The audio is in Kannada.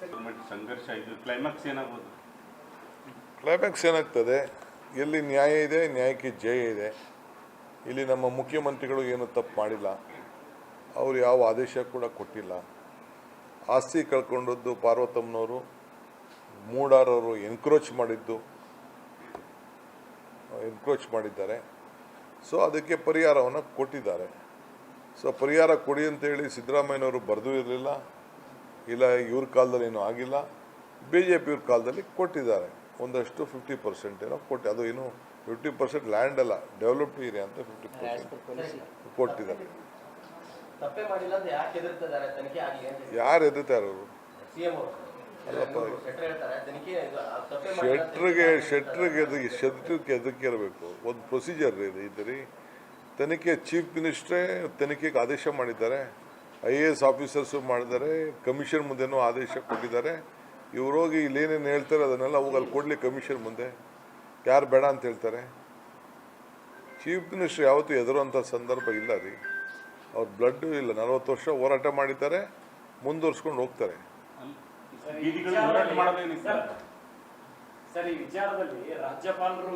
ಸಂಘರ್ಷ, ಇದು ಕ್ಲೈಮ್ಯಾಕ್ಸ್ ಏನಾಗ್ಬೋದು? ಕ್ಲೈಮ್ಯಾಕ್ಸ್ ಏನಾಗ್ತದೆ? ಎಲ್ಲಿ ನ್ಯಾಯ ಇದೆ, ನ್ಯಾಯಕ್ಕೆ ಜಯ ಇದೆ. ಇಲ್ಲಿ ನಮ್ಮ ಮುಖ್ಯಮಂತ್ರಿಗಳು ಏನು ತಪ್ಪು ಮಾಡಿಲ್ಲ. ಅವರು ಯಾವ ಆದೇಶ ಕೂಡ ಕೊಟ್ಟಿಲ್ಲ. ಆಸ್ತಿ ಕಳ್ಕೊಂಡದ್ದು ಪಾರ್ವತಮ್ಮನವರು, ಮೂಡಾರವರು ಎನ್ಕ್ರೋಚ್ ಮಾಡಿದ್ದು. ಎನ್ಕ್ರೋಚ್ ಮಾಡಿದ್ದಾರೆ. ಸೊ ಅದಕ್ಕೆ ಪರಿಹಾರವನ್ನು ಕೊಟ್ಟಿದ್ದಾರೆ. ಸೊ ಪರಿಹಾರ ಕೊಡಿ ಅಂತೇಳಿ ಸಿದ್ದರಾಮಯ್ಯನವರು ಬರೆದೂ ಇರಲಿಲ್ಲ. ಇಲ್ಲ ಇವ್ರ ಕಾಲದಲ್ಲಿ ಏನೂ ಆಗಿಲ್ಲ. ಬಿ ಜೆ ಪಿಯವ್ರ ಕಾಲದಲ್ಲಿ ಕೊಟ್ಟಿದ್ದಾರೆ. ಒಂದಷ್ಟು ಫಿಫ್ಟಿ ಪರ್ಸೆಂಟ್ ಏನೋ ಕೊಟ್ಟು ಅದು ಏನು ಫಿಫ್ಟಿ ಪರ್ಸೆಂಟ್ ಲ್ಯಾಂಡ್ ಅಲ್ಲ ಡೆವಲಪ್ಡ್ ಏರಿಯಾ ಅಂತ ಫಿಫ್ಟಿ ಪರ್ಸೆಂಟ್ ಕೊಟ್ಟಿದ್ದಾರೆ. ತಪ್ಪೇ ಮಾಡಿಲ್ಲ ಅಂತ ಯಾಕೆ ಹೆದರ್ತಿದ್ದಾರೆ? ತನಿಖೆ ಆಗಲಿ ಯಾರು ಎದುರ್ತಾರೆ ಅವರು? ಶೆಟ್ರಿಗೆ ಶೆಟ್ರಿಗೆ ಎದು ಶೆಟ್ರಿಗೆ ಎದಕ್ಕೆ ಇರಬೇಕು? ಒಂದು ಪ್ರೊಸೀಜರ್ ಇದೆ ಇದ್ರಿ. ತನಿಖೆ ಚೀಫ್ ಮಿನಿಸ್ಟ್ರೇ ತನಿಖೆಗೆ ಆದೇಶ ಮಾಡಿದ್ದಾರೆ. ಐ ಎ ಎಸ್ ಆಫೀಸರ್ಸು ಮಾಡಿದ್ದಾರೆ, ಕಮಿಷನ್ ಮುಂದೆನೂ ಆದೇಶ ಕೊಟ್ಟಿದ್ದಾರೆ. ಇವ್ರು ಹೋಗಿ ಇಲ್ಲೇನೇನು ಹೇಳ್ತಾರೆ ಅದನ್ನೆಲ್ಲ ಹೋಗಿ ಅಲ್ಲಿ ಕೊಡಲಿ ಕಮಿಷನ್ ಮುಂದೆ. ಯಾರು ಬೇಡ ಅಂತ ಹೇಳ್ತಾರೆ. ಚೀಫ್ ಮಿನಿಸ್ಟರ್ ಯಾವತ್ತೂ ಎದುರುವಂಥ ಸಂದರ್ಭ ಇಲ್ಲ ರೀ. ಅವ್ರ ಬ್ಲಡ್ಡು ಇಲ್ಲ, ನಲವತ್ತು ವರ್ಷ ಹೋರಾಟ ಮಾಡಿದ್ದಾರೆ, ಮುಂದುವರ್ಸ್ಕೊಂಡು ಹೋಗ್ತಾರೆ. ಸರ್, ಈ ವಿಚಾರದಲ್ಲಿ ರಾಜ್ಯಪಾಲರು